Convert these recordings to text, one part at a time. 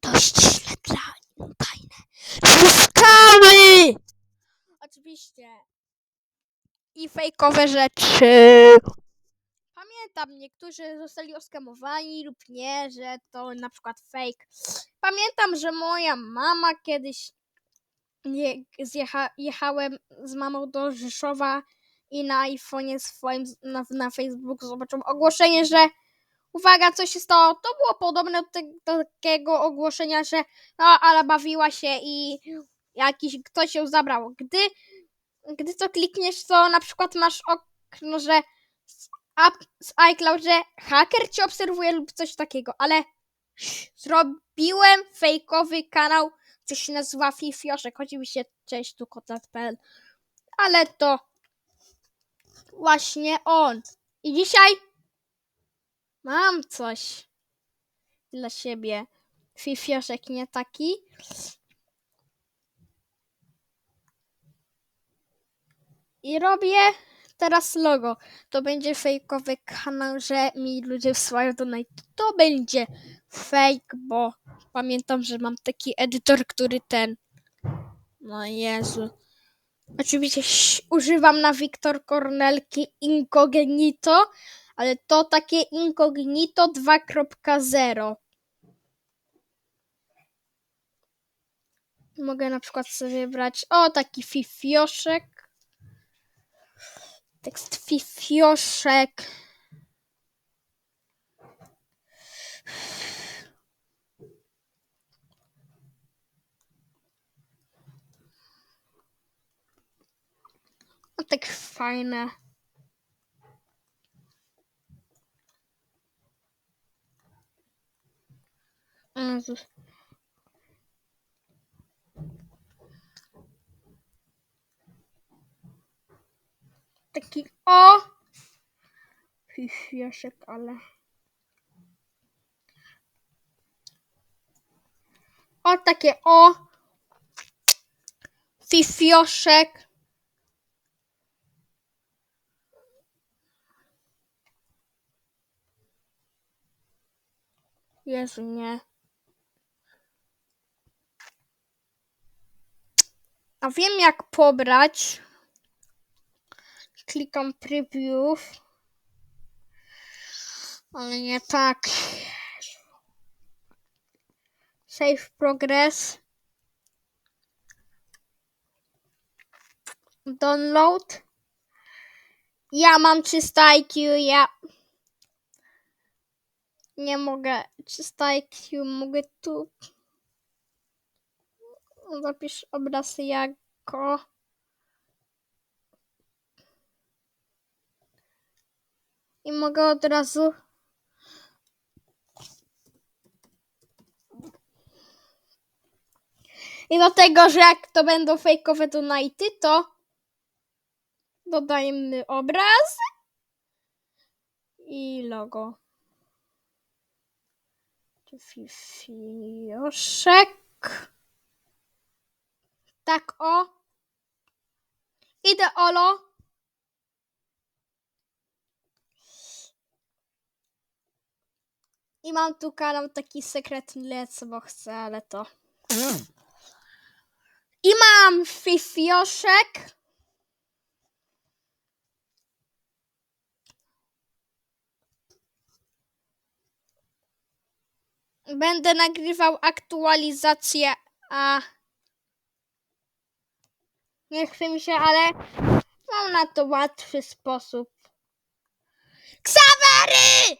To ściśle dla tajne. Szukamy! Oczywiście. I fejkowe rzeczy. Pamiętam, niektórzy zostali oskamowani lub nie, że to na przykład fake. Pamiętam, że moja mama kiedyś je, zjecha, jechałem z mamą do Rzeszowa i na iPhone'ie swoim na, na Facebooku zobaczyłam ogłoszenie, że uwaga, co się stało. To było podobne do, te, do takiego ogłoszenia, że no, ale bawiła się i jakiś ktoś ją zabrał. Gdy, gdy to klikniesz, to na przykład masz okno, że z, app, z iCloud, że haker cię obserwuje lub coś takiego, ale zrobiłem fejkowy kanał, co się nazywa Fifioszek. Oczywiście cześć tu kotlet.pl, ale to właśnie on. I dzisiaj mam coś dla siebie. Fifioszek nie taki. I robię teraz logo. To będzie fejkowy kanał, że mi ludzie wsyłają donate. To będzie fake, bo pamiętam, że mam taki edytor, który ten. No Jezu. Oczywiście używam na Wiktor Kornelki incognito, ale to takie incognito 2.0. Mogę na przykład sobie brać, o taki fifioszek. Tekst fifioszek. Tak fajne. Jezus. Taki o! Fifiaszek, ale... O, takie o! Fifioszek. Jezu, nie. A wiem jak pobrać. Klikam preview. Ale nie tak. Save progress. Download. Ja mam 300 IQ, ja nie mogę. 300 IQ mogę tu. Zapisz obraz jako. I mogę od razu. I do tego, że jak to będą fejkowe donaty, to dodajemy obraz i logo. Fifioszek. Tak o. Idę Olo. I mam tu kanał taki sekretny lec, bo chcę, ale to. I mam fifioszek. Będę nagrywał aktualizację, a nie chce mi się, ale mam na to łatwy sposób. Ksawery!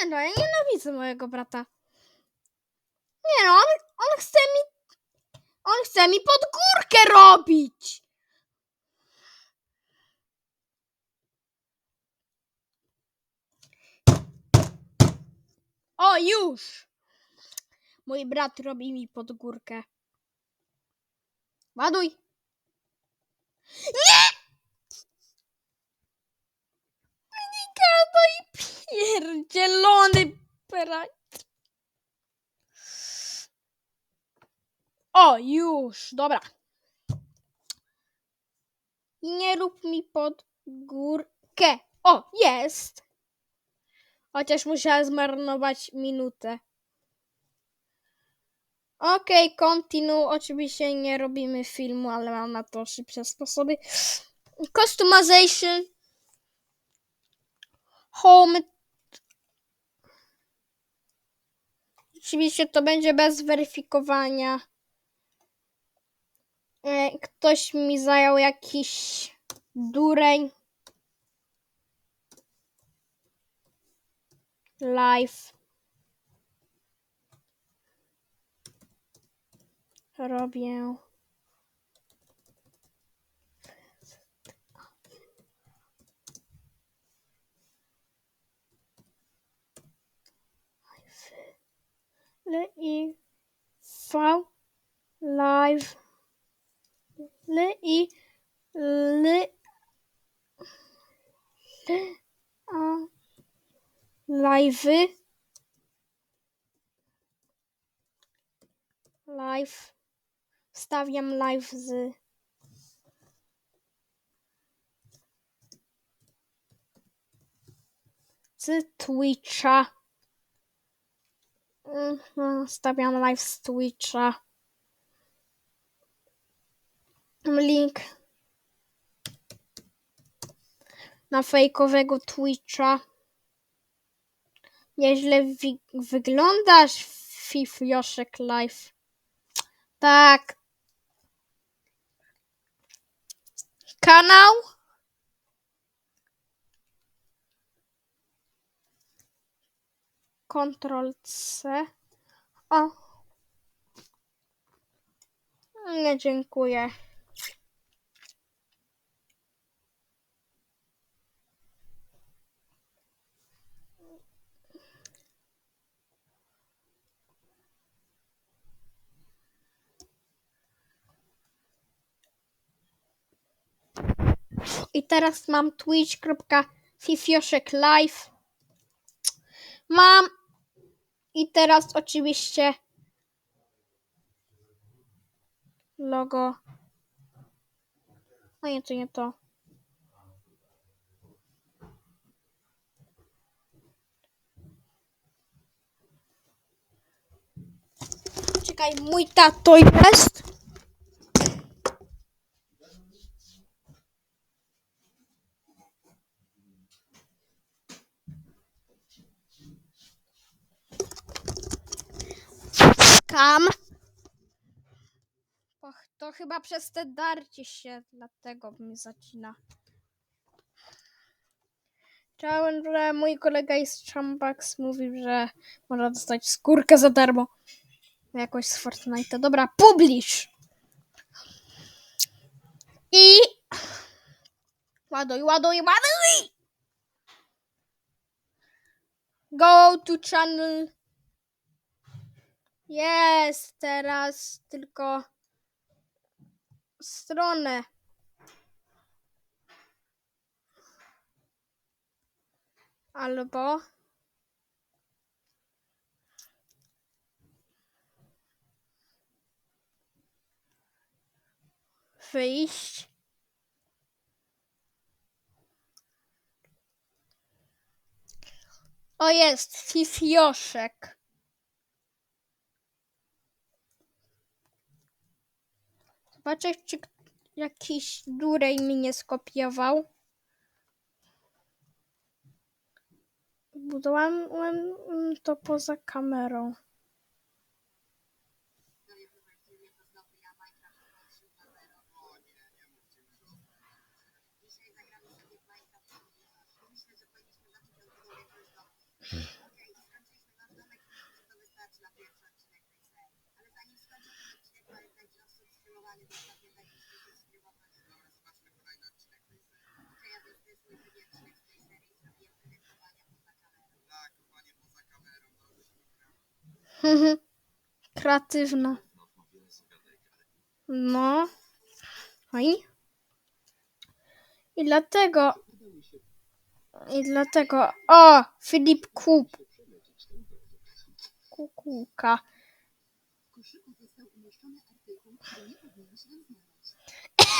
Nie no, ja nienawidzę mojego brata. Nie no, on. Chce mi pod górkę robić! O, już! Mój brat robi mi pod górkę. Ładuj! Nie! Nie gadaj, pie! pierdzielony brać. O, już, dobra. Nie rób mi pod górkę. O, jest. Chociaż musiała zmarnować minutę. Okej, okay, continue. Oczywiście nie robimy filmu, ale mam na to szybsze sposoby. Customization. Home. Oczywiście to będzie bez weryfikowania. E, Ktoś mi zajął jakiś dureń. Live. Robię. L i v live L i l a live. Live. Wstawiam live z z Twitcha. Stawiam live z Twitcha. Link na fejkowego Twitcha. Nieźle wi- wyglądasz, Fifioszek Live. Tak. Kanał? Ctrl C. O. Nie, dziękuję. I teraz mam twitch.fifioszek live. Mam i teraz oczywiście logo. No nie, to nie to. Czekaj, mój tato jest. To chyba przez te darcie się, dlatego mi zacina. Chciałem, że mój kolega z Chambax mówił, że można dostać skórkę za darmo. Jakoś z Fortnite. Dobra, publish! I... Ładuj, ładuj, ładuj! Go to channel. Jest teraz tylko stronę. Albo wyjść. O jest, fifioszek. Zobaczę, czy jakiś durej mi nie skopiował. Budowałem to poza kamerą. Kreatywna. No. Oj. I dlatego I dlatego... O! Filip Kup. Kukułka.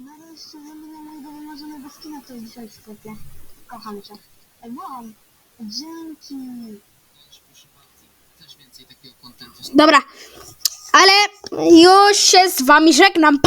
Nareszcie będę miał mojego wymarzonego skina, który jest dzisiaj w sklepie. Kocham cię. Ej, mam. Dzięki. Też więcej takiego kontentu. Dobra. Ale już się z wami żegnam. Pa!